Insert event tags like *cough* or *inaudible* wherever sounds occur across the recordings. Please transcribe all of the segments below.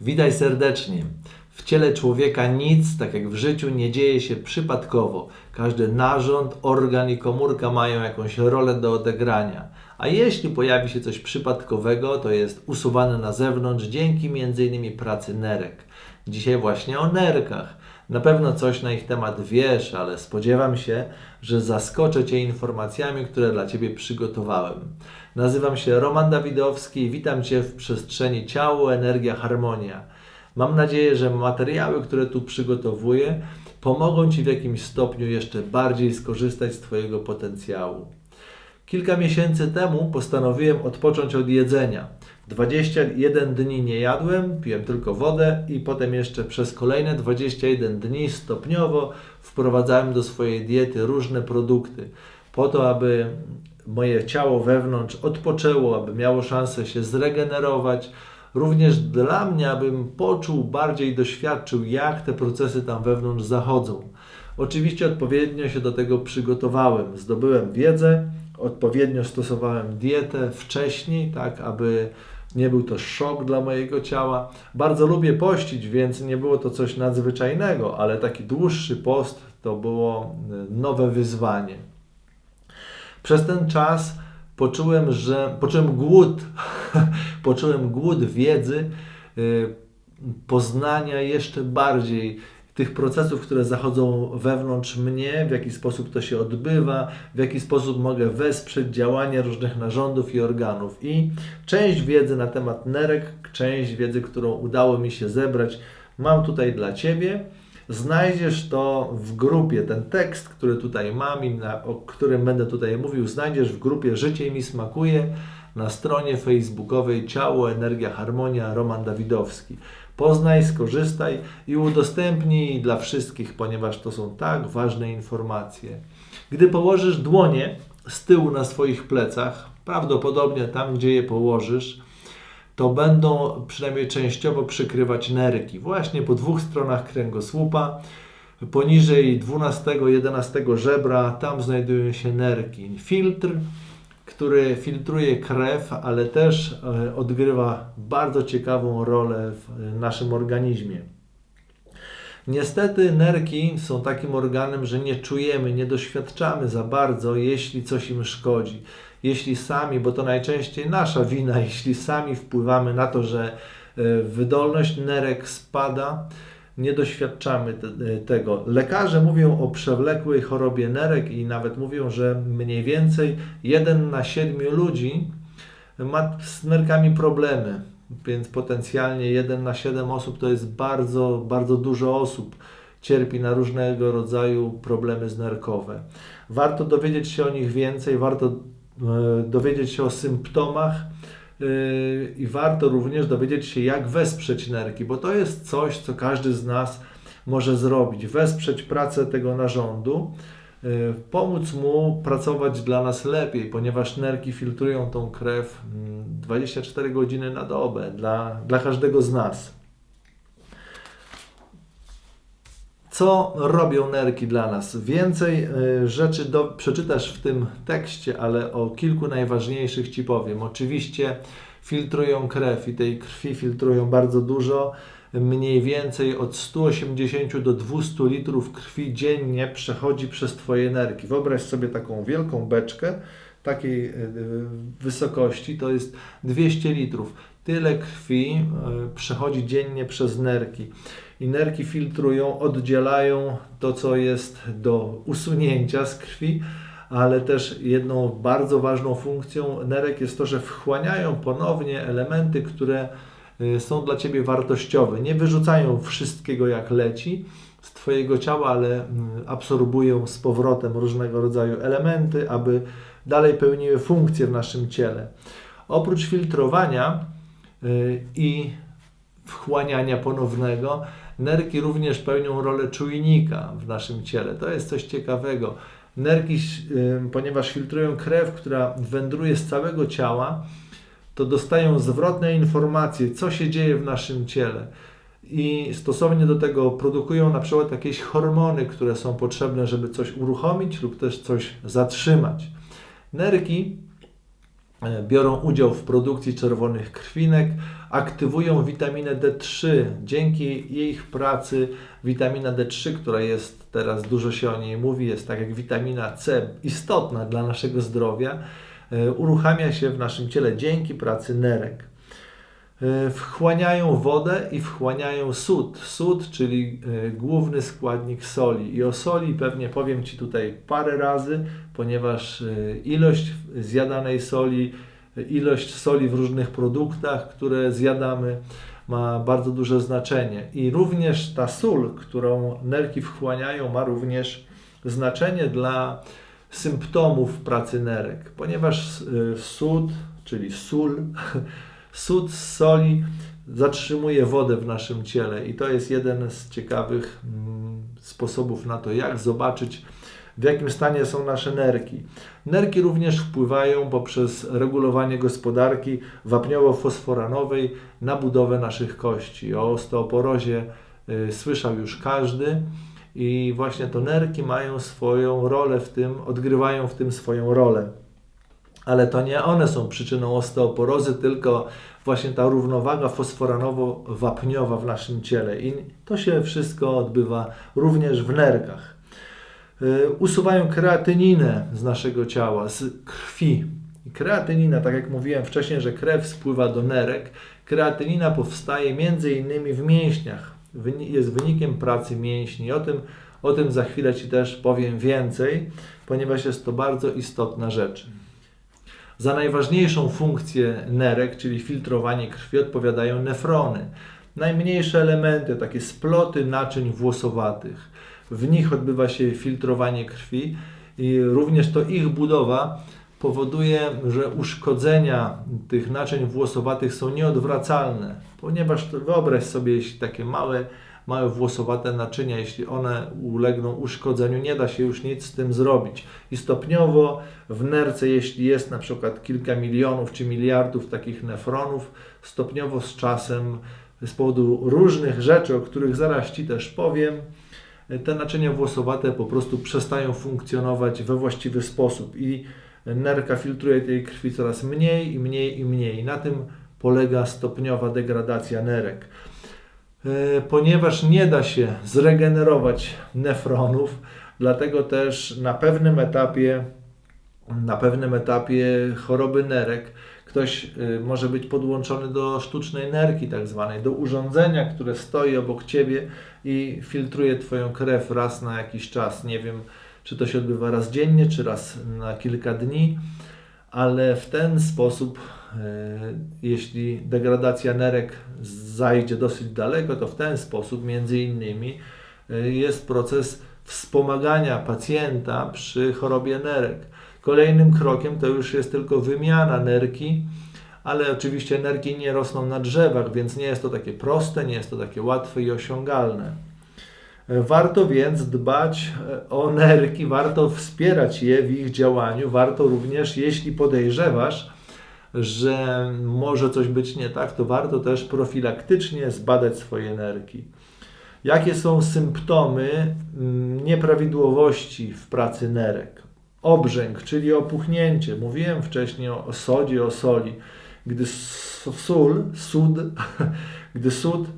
Witaj serdecznie. W ciele człowieka nic, tak jak w życiu, nie dzieje się przypadkowo. Każdy narząd, organ i komórka mają jakąś rolę do odegrania. A jeśli pojawi się coś przypadkowego, to jest usuwane na zewnątrz dzięki m.in. pracy nerek. Dzisiaj właśnie o nerkach. Na pewno coś na ich temat wiesz, ale spodziewam się, że zaskoczę Cię informacjami, które dla Ciebie przygotowałem. Nazywam się Roman Dawidowski i witam Cię w przestrzeni ciało, energia, harmonia. Mam nadzieję, że materiały, które tu przygotowuję, pomogą Ci w jakimś stopniu jeszcze bardziej skorzystać z Twojego potencjału. Kilka miesięcy temu postanowiłem odpocząć od jedzenia. 21 dni nie jadłem, piłem tylko wodę i potem jeszcze przez kolejne 21 dni stopniowo wprowadzałem do swojej diety różne produkty, po to, aby moje ciało wewnątrz odpoczęło, aby miało szansę się zregenerować. Również dla mnie, abym poczuł, bardziej doświadczył, jak te procesy tam wewnątrz zachodzą. Oczywiście odpowiednio się do tego przygotowałem, zdobyłem wiedzę, odpowiednio stosowałem dietę wcześniej, tak aby nie był to szok dla mojego ciała. Bardzo lubię pościć, więc nie było to coś nadzwyczajnego, ale taki dłuższy post to było e, nowe wyzwanie. Przez ten czas poczułem, że poczułem głód, *laughs* poczułem głód wiedzy, e, poznania jeszcze bardziej tych procesów, które zachodzą wewnątrz mnie, w jaki sposób to się odbywa, w jaki sposób mogę wesprzeć działanie różnych narządów i organów. I część wiedzy na temat nerek, część wiedzy, którą udało mi się zebrać, mam tutaj dla Ciebie. Znajdziesz to w grupie, ten tekst, który tutaj mam i na, o którym będę tutaj mówił, znajdziesz w grupie Życie mi smakuje na stronie facebookowej Ciało, Energia, Harmonia Roman Dawidowski. Poznaj, skorzystaj i udostępnij dla wszystkich, ponieważ to są tak ważne informacje. Gdy położysz dłonie z tyłu na swoich plecach, prawdopodobnie tam, gdzie je położysz, to będą przynajmniej częściowo przykrywać nerki. Właśnie po dwóch stronach kręgosłupa, poniżej 12-11 żebra, tam znajdują się nerki. Filtr który filtruje krew, ale też e, odgrywa bardzo ciekawą rolę w naszym organizmie. Niestety nerki są takim organem, że nie czujemy, nie doświadczamy za bardzo, jeśli coś im szkodzi. Jeśli sami, bo to najczęściej nasza wina, *laughs* jeśli sami wpływamy na to, że e, wydolność nerek spada, nie doświadczamy te, tego. Lekarze mówią o przewlekłej chorobie nerek i nawet mówią, że mniej więcej jeden na siedmiu ludzi ma z nerkami problemy, więc potencjalnie jeden na siedem osób to jest bardzo, bardzo dużo osób cierpi na różnego rodzaju problemy znerkowe. Warto dowiedzieć się o nich więcej, warto e, dowiedzieć się o symptomach, i warto również dowiedzieć się, jak wesprzeć nerki, bo to jest coś, co każdy z nas może zrobić. Wesprzeć pracę tego narządu, yy, pomóc mu pracować dla nas lepiej, ponieważ nerki filtrują tą krew 24 mm, godziny na dobę dla, dla każdego z nas. Co robią nerki dla nas? Więcej y, rzeczy do, przeczytasz w tym tekście, ale o kilku najważniejszych Ci powiem. Oczywiście filtrują krew i tej krwi filtrują bardzo dużo. Mniej więcej od 180 do 200 litrów krwi dziennie przechodzi przez Twoje nerki. Wyobraź sobie taką wielką beczkę takiej y, wysokości, to jest 200 litrów. Tyle krwi y, przechodzi dziennie przez nerki i nerki filtrują, oddzielają to, co jest do usunięcia z krwi, ale też jedną bardzo ważną funkcją nerek jest to, że wchłaniają ponownie elementy, które y, są dla Ciebie wartościowe. Nie wyrzucają wszystkiego jak leci z Twojego ciała, ale mm, absorbują z powrotem różnego rodzaju elementy, aby dalej pełniły funkcje w naszym ciele. Oprócz filtrowania y, i wchłaniania ponownego, Nerki również pełnią rolę czujnika w naszym ciele. To jest coś ciekawego. Nerki, ponieważ filtrują krew, która wędruje z całego ciała, to dostają zwrotne informacje, co się dzieje w naszym ciele. I stosownie do tego produkują na przykład jakieś hormony, które są potrzebne, żeby coś uruchomić lub też coś zatrzymać. Nerki e, biorą udział w produkcji czerwonych krwinek, aktywują witaminę D3. Dzięki ich pracy witamina D3, która jest teraz dużo się o niej mówi, jest tak jak witamina C, istotna dla naszego zdrowia, e, uruchamia się w naszym ciele dzięki pracy nerek. E, wchłaniają wodę i wchłaniają sód. Sód, czyli e, główny składnik soli. I o soli pewnie powiem Ci tutaj parę razy, ponieważ ilość zjadanej soli ilość soli w różnych produktach, które zjadamy, ma bardzo duże znaczenie. I również ta sól, którą nerki wchłaniają, ma również znaczenie dla symptomów pracy nerek, ponieważ y, sód, czyli sól, *laughs* sód z soli zatrzymuje wodę w naszym ciele i to jest jeden z ciekawych mm, sposobów na to, jak zobaczyć, w jakim stanie są nasze nerki. Nerki również wpływają poprzez regulowanie gospodarki wapniowo-fosforanowej na budowę naszych kości. O osteoporozie y, słyszał już każdy i właśnie to nerki mają swoją rolę w tym, odgrywają w tym swoją rolę. Ale to nie one są przyczyną osteoporozy, tylko właśnie ta równowaga fosforanowo-wapniowa w naszym ciele. I to się wszystko odbywa również w nerkach. Y, usuwają kreatyninę z naszego ciała, z krwi. Kreatynina, tak jak mówiłem wcześniej, że krew spływa do nerek, kreatynina powstaje między innymi w mięśniach. Jest wynikiem pracy mięśni. O tym, o tym za chwilę Ci też powiem więcej, ponieważ jest to bardzo istotna rzecz. Za najważniejszą funkcję nerek, czyli filtrowanie krwi, odpowiadają nefrony. Najmniejsze elementy, takie sploty naczyń włosowatych w nich odbywa się filtrowanie krwi i również to ich budowa powoduje, że uszkodzenia tych naczyń włosowatych są nieodwracalne, ponieważ wyobraź sobie, jeśli takie małe, małe włosowate naczynia, jeśli one ulegną uszkodzeniu, nie da się już nic z tym zrobić. I stopniowo w nerce, jeśli jest na przykład kilka milionów czy miliardów takich nefronów, stopniowo z czasem z powodu różnych rzeczy, o których zaraz Ci też powiem, te naczynia włosowate po prostu przestają funkcjonować we właściwy sposób i nerka filtruje tej krwi coraz mniej i mniej i mniej. Na tym polega stopniowa degradacja nerek. E, ponieważ nie da się zregenerować nefronów, dlatego też na pewnym etapie na pewnym etapie choroby nerek ktoś y, może być podłączony do sztucznej nerki, tak zwanej, do urządzenia, które stoi obok ciebie i filtruje Twoją krew raz na jakiś czas. Nie wiem, czy to się odbywa raz dziennie, czy raz na kilka dni, ale w ten sposób, y, jeśli degradacja nerek zajdzie dosyć daleko, to w ten sposób, między innymi, y, jest proces wspomagania pacjenta przy chorobie nerek. Kolejnym krokiem to już jest tylko wymiana nerki, ale oczywiście nerki nie rosną na drzewach, więc nie jest to takie proste, nie jest to takie łatwe i osiągalne. Warto więc dbać e, o nerki, warto wspierać je w ich działaniu, warto również, jeśli podejrzewasz, że może coś być nie tak, to warto też profilaktycznie zbadać swoje nerki. Jakie są symptomy mm, nieprawidłowości w pracy nerek? Obrzęk, czyli opuchnięcie. Mówiłem wcześniej o, sodzie, o soli. Gdy sól, sód, *laughs* gdy sód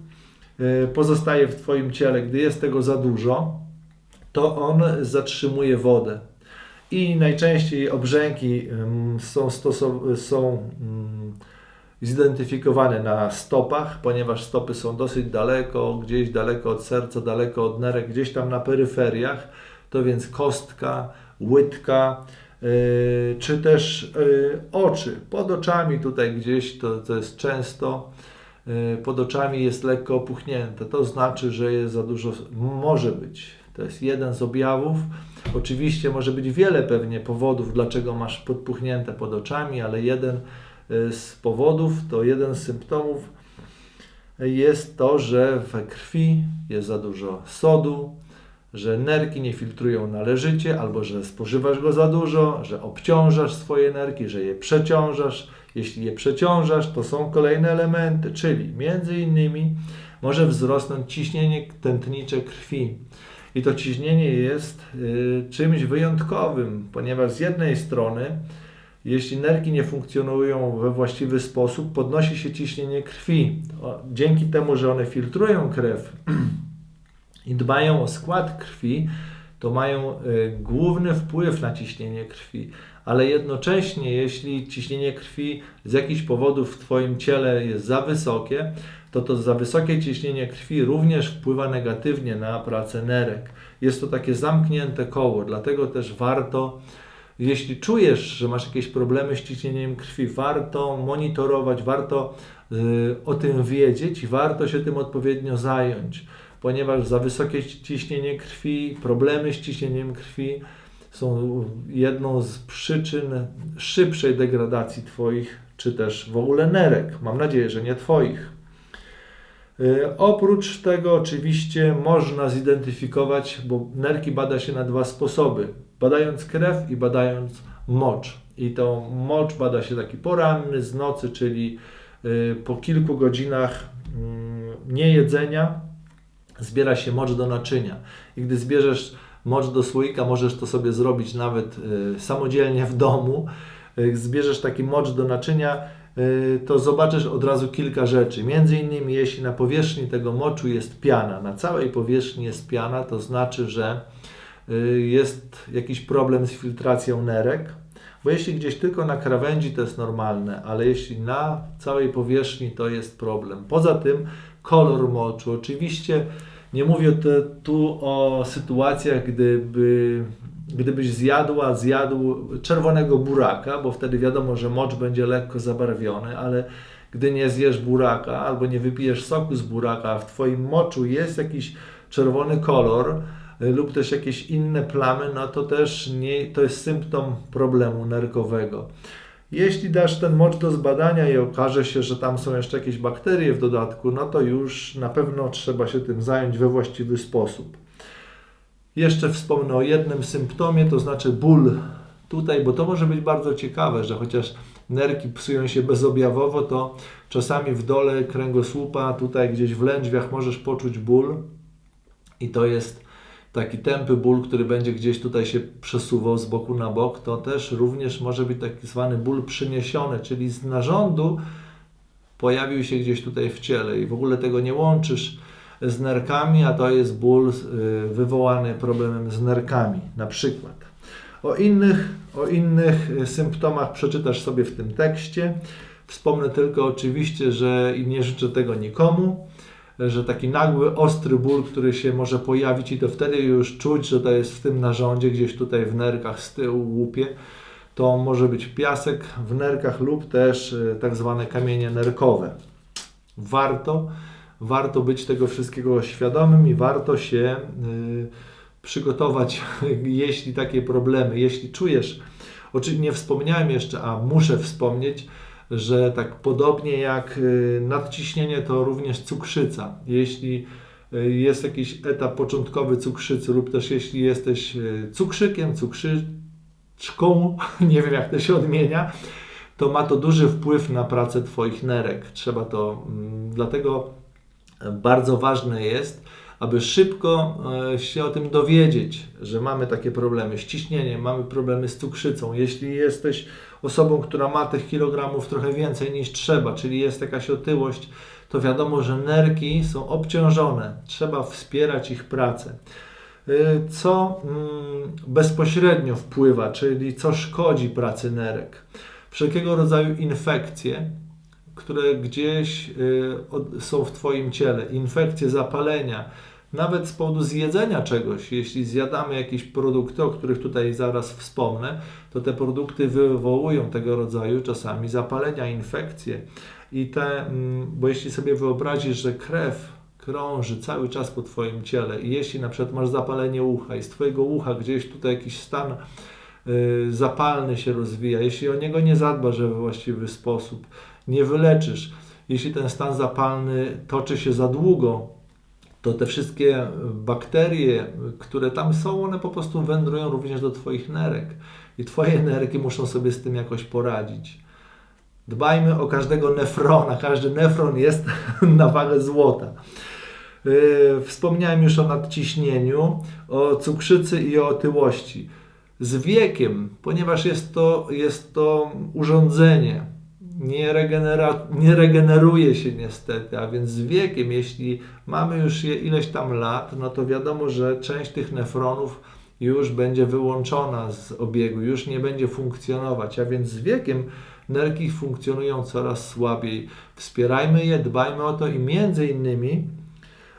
e, pozostaje w Twoim ciele, gdy jest tego za dużo, to on zatrzymuje wodę. I najczęściej obrzęki są, są zidentyfikowane na stopach, ponieważ stopy są dosyć daleko, gdzieś daleko od serca, daleko od nerek, gdzieś tam na peryferiach. To więc kostka, łydka, y, czy też y, oczy. Pod oczami tutaj gdzieś, to, to jest często, y, pod oczami jest lekko opuchnięte. To znaczy, że jest za dużo, może być. To jest jeden z objawów. Oczywiście może być wiele pewnie powodów, dlaczego masz podpuchnięte pod oczami, ale jeden z powodów, to jeden z symptomów jest to, że we krwi jest za dużo sodu, że nerki nie filtrują należycie, albo że spożywasz go za dużo, że obciążasz swoje nerki, że je przeciążasz. Jeśli je przeciążasz, to są kolejne elementy, czyli między innymi może wzrosnąć ciśnienie tętnicze krwi. I to ciśnienie jest y, czymś wyjątkowym, ponieważ z jednej strony Jeśli nerki nie funkcjonują we właściwy sposób, podnosi się ciśnienie krwi. O, dzięki temu, że one filtrują krew *clears throat* i dbają o skład krwi, to mają y, główny wpływ na ciśnienie krwi. Ale jednocześnie, jeśli ciśnienie krwi z jakichś powodów w Twoim ciele jest za wysokie, to to za wysokie ciśnienie krwi również wpływa negatywnie na pracę nerek. Jest to takie zamknięte koło, dlatego też warto jeśli czujesz, że masz jakieś problemy z ciśnieniem krwi, warto monitorować, warto y, o tym wiedzieć i warto się tym odpowiednio zająć, ponieważ za wysokie ciśnienie krwi, problemy z ciśnieniem krwi są jedną z przyczyn szybszej degradacji Twoich, czy też w ogóle nerek. Mam nadzieję, że nie Twoich. Y, oprócz tego oczywiście można zidentyfikować, bo nerki bada się na dwa sposoby badając krew i badając mocz. I to mocz bada się taki poranny z nocy, czyli y, po kilku godzinach mm, niejedzenia zbiera się mocz do naczynia. I gdy zbierzesz mocz do słoika, możesz to sobie zrobić nawet y, samodzielnie w domu. Y, zbierzesz taki mocz do naczynia, to zobaczysz od razu kilka rzeczy. Między innymi, jeśli na powierzchni tego moczu jest piana, na całej powierzchni jest piana, to znaczy, że jest jakiś problem z filtracją nerek, bo jeśli gdzieś tylko na krawędzi to jest normalne, ale jeśli na całej powierzchni to jest problem. Poza tym kolor moczu. Oczywiście nie mówię tu o sytuacjach, gdyby, gdybyś zjadła, zjadł czerwonego buraka, bo wtedy wiadomo, że mocz będzie lekko zabarwiony, ale gdy nie zjesz buraka albo nie wypijesz soku z buraka, a w Twoim moczu jest jakiś czerwony kolor, lub też jakieś inne plamy, no to też nie, to jest symptom problemu nerkowego. Jeśli dasz ten mocz do zbadania i okaże się, że tam są jeszcze jakieś bakterie w dodatku, no to już na pewno trzeba się tym zająć we właściwy sposób. Jeszcze wspomnę o jednym symptomie, to znaczy ból tutaj, bo to może być bardzo ciekawe, że chociaż nerki psują się bezobjawowo, to czasami w dole kręgosłupa, tutaj gdzieś w lędźwiach możesz poczuć ból i to jest taki tępy ból, który będzie gdzieś tutaj się przesuwał z boku na bok, to też również może być taki zwany ból przyniesiony, czyli z narządu pojawił się gdzieś tutaj w ciele i w ogóle tego nie łączysz z nerkami, a to jest ból y, wywołany problemem z nerkami na przykład. O innych, o innych symptomach przeczytasz sobie w tym tekście. Wspomnę tylko oczywiście, że nie życzę tego nikomu, że taki nagły, ostry ból, który się może pojawić i to wtedy już czuć, że to jest w tym narządzie, gdzieś tutaj w nerkach z tyłu łupie, to może być piasek w nerkach lub też e, tak zwane kamienie nerkowe. Warto, warto być tego wszystkiego świadomym i warto się y, przygotować, *laughs* jeśli takie problemy, jeśli czujesz, oczywiście nie wspomniałem jeszcze, a muszę wspomnieć, że tak podobnie jak y, nadciśnienie, to również cukrzyca. Jeśli y, jest jakiś etap początkowy cukrzycy, lub też jeśli jesteś y, cukrzykiem, cukrzyczką, *laughs* nie wiem jak to się odmienia, to ma to duży wpływ na pracę Twoich nerek. Trzeba to, mm, dlatego bardzo ważne jest, aby szybko się o tym dowiedzieć, że mamy takie problemy z ciśnieniem, mamy problemy z cukrzycą. Jeśli jesteś osobą, która ma tych kilogramów trochę więcej niż trzeba, czyli jest jakaś otyłość, to wiadomo, że nerki są obciążone. Trzeba wspierać ich pracę. Y, co mm, bezpośrednio wpływa, czyli co szkodzi pracy nerek? Wszelkiego rodzaju infekcje, które gdzieś y, są w Twoim ciele, infekcje, zapalenia, nawet z powodu zjedzenia czegoś, jeśli zjadamy jakieś produkty, o których tutaj zaraz wspomnę, to te produkty wywołują tego rodzaju czasami zapalenia, infekcje. I te, mm, bo jeśli sobie wyobrazisz, że krew krąży cały czas po Twoim ciele i jeśli na przykład masz zapalenie ucha i z Twojego ucha gdzieś tutaj jakiś stan y, zapalny się rozwija, jeśli o niego nie zadbasz we właściwy sposób, nie wyleczysz, jeśli ten stan zapalny toczy się za długo, to te wszystkie bakterie, które tam są, one po prostu wędrują również do Twoich nerek. I Twoje *laughs* nerki muszą sobie z tym jakoś poradzić. Dbajmy o każdego nefrona. Każdy nefron jest *laughs* na wagę złota. Yy, wspomniałem już o nadciśnieniu, o cukrzycy i o otyłości. Z wiekiem, ponieważ jest to, jest to urządzenie, nie, regenera, nie regeneruje się niestety, a więc z wiekiem, jeśli mamy już je ileś tam lat, no to wiadomo, że część tych nefronów już będzie wyłączona z obiegu, już nie będzie funkcjonować, a więc z wiekiem nerki funkcjonują coraz słabiej. Wspierajmy je, dbajmy o to i między innymi,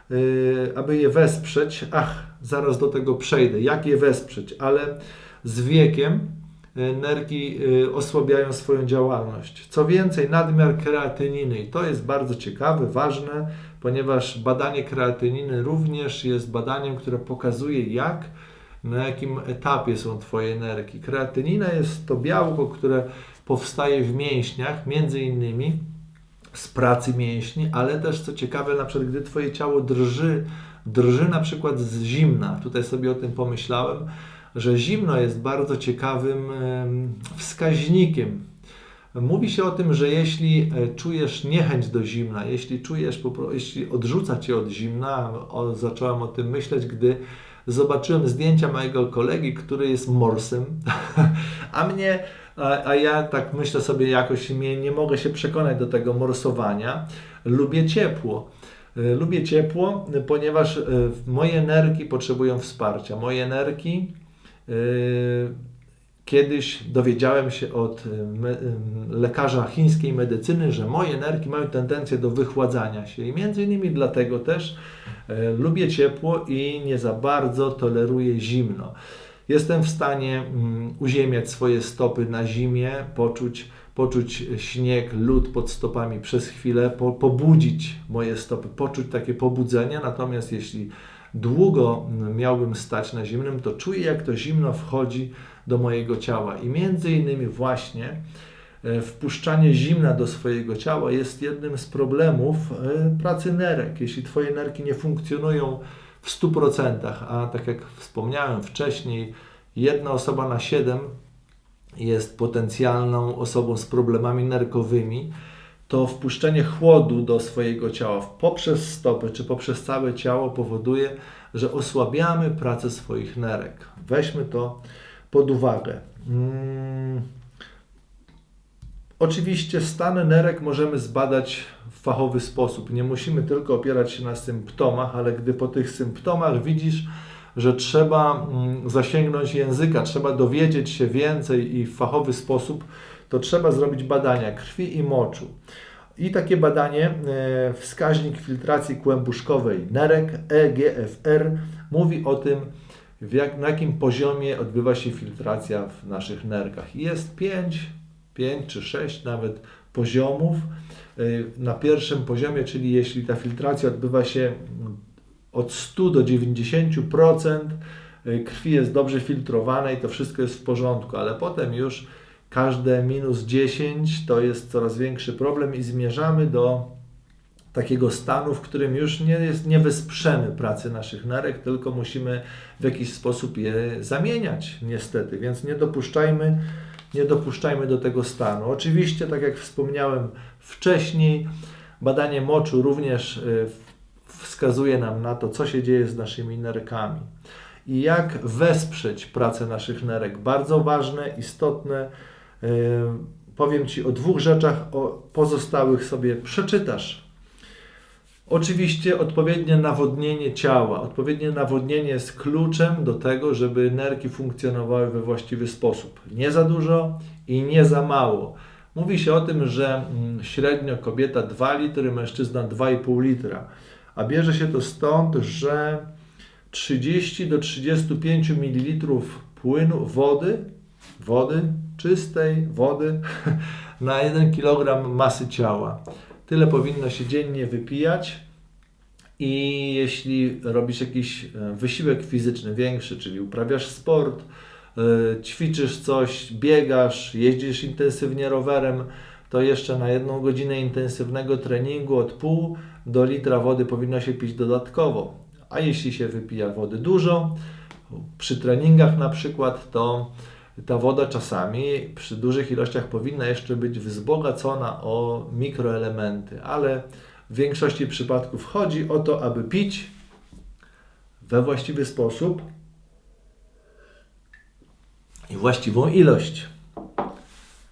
yy, aby je wesprzeć, ach, zaraz do tego przejdę, jak je wesprzeć, ale z wiekiem yy, nerki yy, osłabiają swoją działalność. Co więcej, nadmiar kreatyniny i to jest bardzo ciekawe, ważne, ponieważ badanie kreatyniny również jest badaniem, które pokazuje, jak na jakim etapie są Twoje nerki. Kreatynina jest to białko, które powstaje w mięśniach, między innymi z pracy mięśni, ale też co ciekawe, na przykład gdy Twoje ciało drży, drży na przykład z zimna, tutaj sobie o tym pomyślałem, że zimno jest bardzo ciekawym wskaźnikiem. Mówi się o tym, że jeśli e, czujesz niechęć do zimna, jeśli czujesz, jeśli odrzuca cię od zimna, o, zacząłem o tym myśleć, gdy zobaczyłem zdjęcia mojego kolegi, który jest morsem, *laughs* a mnie, a, a, ja tak myślę sobie jakoś, nie, nie mogę się przekonać do tego morsowania. Lubię ciepło. E, lubię ciepło, ponieważ e, moje nerki potrzebują wsparcia. Moje nerki Kiedyś dowiedziałem się od lekarza chińskiej medycyny, że moje nerki mają tendencję do wychładzania się i między innymi dlatego też lubię ciepło i nie za bardzo toleruję zimno. Jestem w stanie mm, uziemiać swoje stopy na zimie, poczuć, poczuć śnieg, lód pod stopami przez chwilę, po, pobudzić moje stopy, poczuć takie pobudzenie. Natomiast jeśli długo miałbym stać na zimnym, to czuję, jak to zimno wchodzi do mojego ciała. I między innymi właśnie e, wpuszczanie zimna do swojego ciała jest jednym z problemów e, pracy nerek. Jeśli Twoje nerki nie funkcjonują w 100%, a tak jak wspomniałem wcześniej, jedna osoba na siedem jest potencjalną osobą z problemami nerkowymi, to wpuszczenie chłodu do swojego ciała poprzez stopy czy poprzez całe ciało powoduje, że osłabiamy pracę swoich nerek. Weźmy to pod uwagę. Hmm. Oczywiście stan nerek możemy zbadać w fachowy sposób. Nie musimy tylko opierać się na symptomach, ale gdy po tych symptomach widzisz, że trzeba mm, zasięgnąć języka, trzeba dowiedzieć się więcej i w fachowy sposób, to trzeba zrobić badania krwi i moczu. I takie badanie, e, wskaźnik filtracji kłębuszkowej nerek EGFR mówi o tym, jak, na jakim poziomie odbywa się filtracja w naszych nerkach. Jest 5, 5 czy 6 nawet poziomów. Y, na pierwszym poziomie, czyli jeśli ta filtracja odbywa się od 100 do 90%, y, krwi jest dobrze filtrowana i to wszystko jest w porządku, ale potem już każde minus 10 to jest coraz większy problem i zmierzamy do takiego stanu, w którym już nie, jest, nie wesprzemy pracy naszych nerek, tylko musimy w jakiś sposób je zamieniać, niestety. Więc nie dopuszczajmy, nie dopuszczajmy do tego stanu. Oczywiście, tak jak wspomniałem wcześniej, badanie moczu również y, wskazuje nam na to, co się dzieje z naszymi nerkami i jak wesprzeć pracę naszych nerek. Bardzo ważne, istotne. Y, powiem Ci o dwóch rzeczach, o pozostałych sobie przeczytasz Oczywiście odpowiednie nawodnienie ciała. Odpowiednie nawodnienie jest kluczem do tego, żeby nerki funkcjonowały we właściwy sposób. Nie za dużo i nie za mało. Mówi się o tym, że mm, średnio kobieta 2 litry, mężczyzna 2,5 litra. A bierze się to stąd, że 30 do 35 ml płynu wody, wody, czystej wody *laughs* na 1 kg masy ciała. Tyle powinno się dziennie wypijać. I jeśli robisz jakiś e, wysiłek fizyczny większy, czyli uprawiasz sport, e, ćwiczysz coś, biegasz, jeździsz intensywnie rowerem, to jeszcze na jedną godzinę intensywnego treningu od pół do litra wody powinno się pić dodatkowo. A jeśli się wypija wody dużo, przy treningach na przykład, to ta woda czasami przy dużych ilościach powinna jeszcze być wzbogacona o mikroelementy, ale w większości przypadków chodzi o to, aby pić we właściwy sposób i właściwą ilość.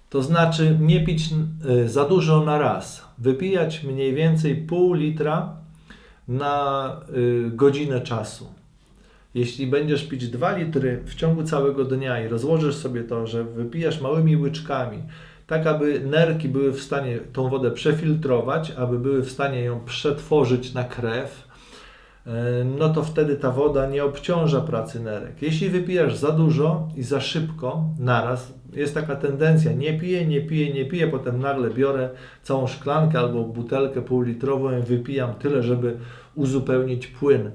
To znaczy nie pić y, za dużo na raz. Wypijać mniej więcej pół litra na y, godzinę czasu. Jeśli będziesz pić 2 litry w ciągu całego dnia i rozłożysz sobie to, że wypijasz małymi łyczkami, tak aby nerki były w stanie tą wodę przefiltrować, aby były w stanie ją przetworzyć na krew, e, no to wtedy ta woda nie obciąża pracy nerek. Jeśli wypijasz za dużo i za szybko, naraz, jest taka tendencja, nie piję, nie piję, nie piję, potem nagle biorę całą szklankę albo butelkę półlitrową i wypijam tyle, żeby uzupełnić płyn.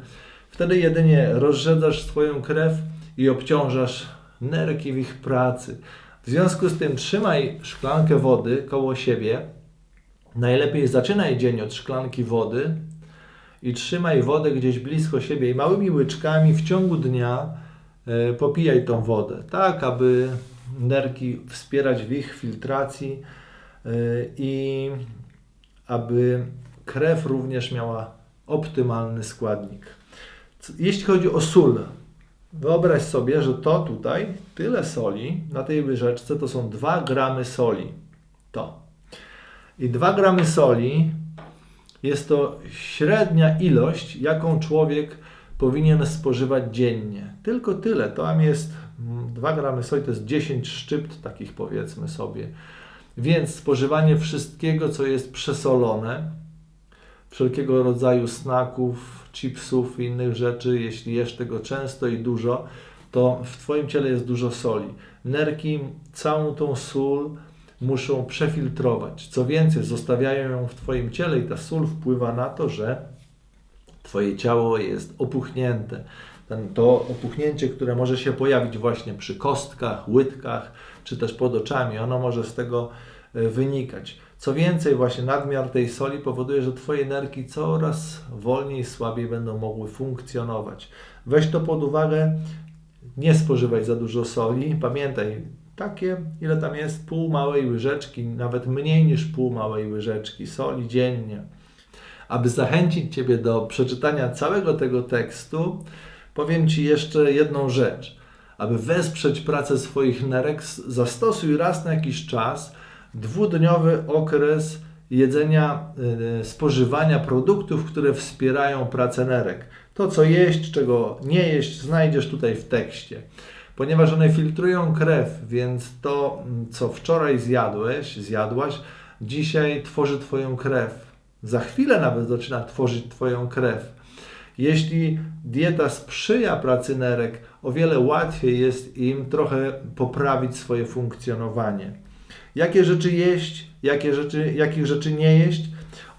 Wtedy jedynie rozrzedzasz swoją krew i obciążasz nerki w ich pracy. W związku z tym trzymaj szklankę wody koło siebie. Najlepiej zaczynaj dzień od szklanki wody i trzymaj wodę gdzieś blisko siebie i małymi łyczkami w ciągu dnia e, popijaj tą wodę, tak aby nerki wspierać w ich filtracji e, i aby krew również miała optymalny składnik. Jeśli chodzi o sól, wyobraź sobie, że to tutaj, tyle soli na tej łyżeczce to są 2 gramy soli. To. I 2 gramy soli jest to średnia ilość, jaką człowiek powinien spożywać dziennie. Tylko tyle. To tam jest 2 mm, gramy soli, to jest 10 szczypt takich powiedzmy sobie. Więc spożywanie wszystkiego, co jest przesolone, wszelkiego rodzaju snaków, chipsów i innych rzeczy, jeśli jesz tego często i dużo, to w Twoim ciele jest dużo soli. Nerki całą tą sól muszą przefiltrować. Co więcej, zostawiają ją w Twoim ciele i ta sól wpływa na to, że Twoje ciało jest opuchnięte. Ten, to opuchnięcie, które może się pojawić właśnie przy kostkach, łydkach, czy też pod oczami, ono może z tego e, wynikać. Co więcej, właśnie nadmiar tej soli powoduje, że Twoje nerki coraz wolniej, słabiej będą mogły funkcjonować. Weź to pod uwagę, nie spożywaj za dużo soli. Pamiętaj, takie, ile tam jest, pół małej łyżeczki, nawet mniej niż pół małej łyżeczki soli dziennie. Aby zachęcić Ciebie do przeczytania całego tego tekstu, powiem Ci jeszcze jedną rzecz. Aby wesprzeć pracę swoich nerek, zastosuj raz na jakiś czas dwudniowy okres jedzenia, y, spożywania produktów, które wspierają pracę nerek. To, co jeść, czego nie jeść, znajdziesz tutaj w tekście. Ponieważ one filtrują krew, więc to, mm, co wczoraj zjadłeś, zjadłaś, dzisiaj tworzy Twoją krew. Za chwilę nawet zaczyna tworzyć Twoją krew. Jeśli dieta sprzyja pracy nerek, o wiele łatwiej jest im trochę poprawić swoje funkcjonowanie. Jakie rzeczy jeść, jakie rzeczy, jakich rzeczy nie jeść.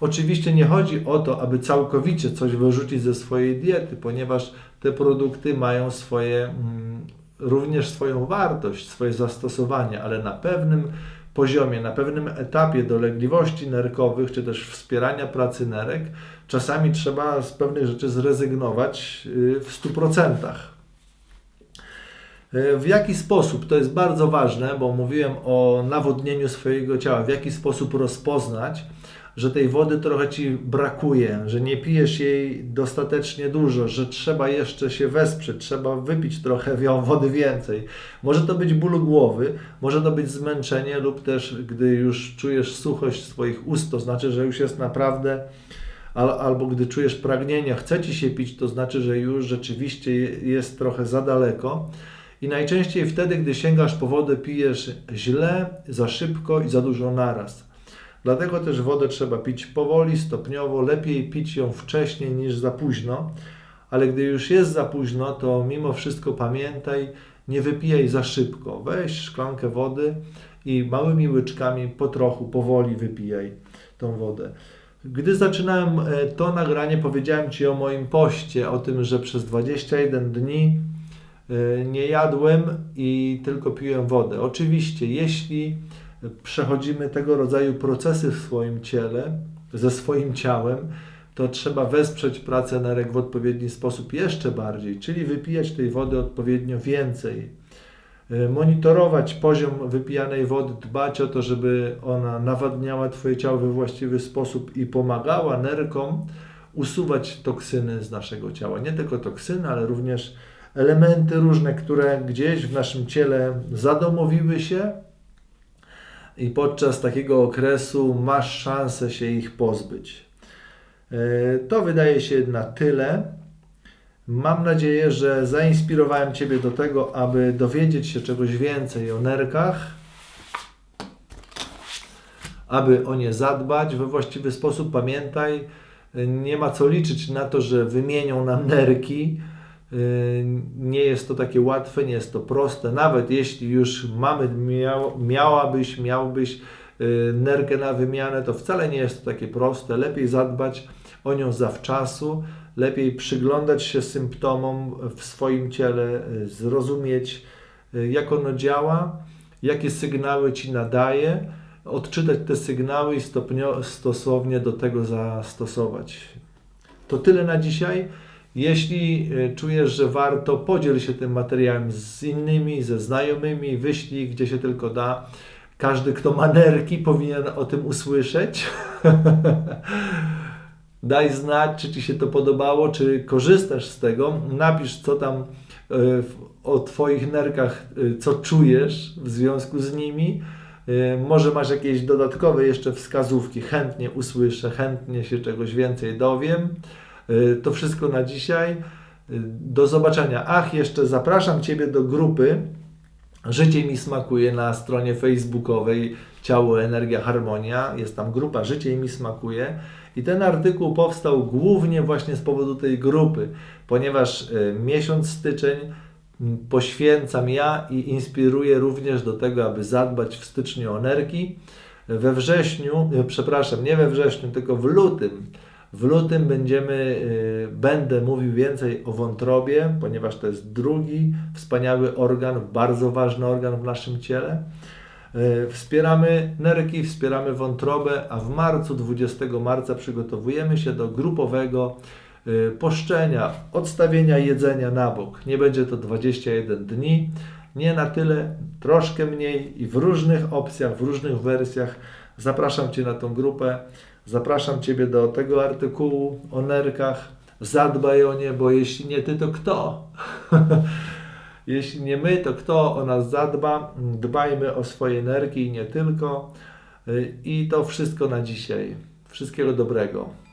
Oczywiście nie chodzi o to, aby całkowicie coś wyrzucić ze swojej diety, ponieważ te produkty mają swoje, mm, również swoją wartość, swoje zastosowanie, ale na pewnym poziomie, na pewnym etapie dolegliwości nerkowych, czy też wspierania pracy nerek, czasami trzeba z pewnych rzeczy zrezygnować y, w 100%. E, w jaki sposób, to jest bardzo ważne, bo mówiłem o nawodnieniu swojego ciała, w jaki sposób rozpoznać, że tej wody trochę ci brakuje, że nie pijesz jej dostatecznie dużo, że trzeba jeszcze się wesprzeć, trzeba wypić trochę *laughs* wody więcej. Może to być ból głowy, może to być zmęczenie, lub też gdy już czujesz suchość swoich ust, to znaczy, że już jest naprawdę albo gdy czujesz pragnienie, chce ci się pić, to znaczy, że już rzeczywiście jest trochę za daleko. I najczęściej wtedy, gdy sięgasz po wodę, pijesz źle, za szybko i za dużo naraz. Dlatego też wodę trzeba pić powoli, stopniowo, lepiej pić ją wcześniej niż za późno, ale gdy już jest za późno, to mimo wszystko pamiętaj, nie wypijaj za szybko. Weź szklankę wody i małymi łyczkami po trochu, powoli wypijaj tą wodę. Gdy zaczynałem e, to nagranie, powiedziałem Ci o moim poście, o tym, że przez 21 dni nie jadłem i tylko piłem wodę. Oczywiście, jeśli przechodzimy tego rodzaju procesy w swoim ciele, ze swoim ciałem, to trzeba wesprzeć pracę nerek w odpowiedni sposób jeszcze bardziej, czyli wypijać tej wody odpowiednio więcej. E, monitorować poziom wypijanej wody, dbać o to, żeby ona nawadniała Twoje ciało we właściwy sposób i pomagała nerkom usuwać toksyny z naszego ciała. Nie tylko toksyny, ale również elementy różne, które gdzieś w naszym ciele zadomowiły się i podczas takiego okresu masz szansę się ich pozbyć. E, To wydaje się na tyle. Mam nadzieję, że zainspirowałem Ciebie do tego, aby dowiedzieć się czegoś więcej o nerkach, aby o nie zadbać we właściwy sposób. Pamiętaj, nie ma co liczyć na to, że wymienią nam nerki. Yy, Nie jest to takie łatwe, nie jest to proste. Nawet jeśli już mamy, miał, miałabyś, miałbyś yy, nerkę na wymianę, to wcale nie jest to takie proste. Lepiej zadbać o nią zawczasu, lepiej przyglądać się symptomom w swoim ciele, yy, zrozumieć, jak ono działa, jakie sygnały ci nadaje, odczytać te sygnały i stopnio, stosownie do tego zastosować. To tyle na dzisiaj. Jeśli y, czujesz, że warto, podziel się tym materiałem z innymi, ze znajomymi, wyślij gdzie się tylko da. Każdy, kto ma nerki, powinien o tym usłyszeć. *laughs* Daj znać, czy Ci się to podobało, czy korzystasz z tego. Napisz, co tam w- o Twoich nerkach, y, co czujesz w związku z nimi. Może masz jakieś dodatkowe jeszcze wskazówki, chętnie usłyszę, chętnie się czegoś więcej dowiem. Y, To wszystko na dzisiaj. Y, Do zobaczenia. Ach, jeszcze zapraszam Ciebie do grupy Życie mi smakuje na stronie facebookowej Ciało, Energia, Harmonia. Jest tam grupa Życie mi smakuje. I ten artykuł powstał głównie właśnie z powodu tej grupy, ponieważ y, miesiąc styczeń poświęcam ja i inspiruję również do tego, aby zadbać w styczniu o nerki. We wrześniu, przepraszam, nie we wrześniu, tylko w lutym. W lutym będziemy, y, będę mówił więcej o wątrobie, ponieważ to jest drugi wspaniały organ, bardzo ważny organ w naszym ciele. Y, Wspieramy nerki, wspieramy wątrobę, a w marcu, 20 marca przygotowujemy się do grupowego y, poszczenia, odstawienia jedzenia na bok. Nie będzie to 21 dni, nie na tyle, troszkę mniej i w różnych opcjach, w różnych wersjach. Zapraszam Cię na tą grupę, zapraszam Ciebie do tego artykułu o nerkach. Zadbaj o nie, bo jeśli nie Ty, to kto? *laughs* Jeśli nie my, to kto o nas zadba? Dbajmy o swoje nerki i nie tylko. Y, I to wszystko na dzisiaj. Wszystkiego dobrego.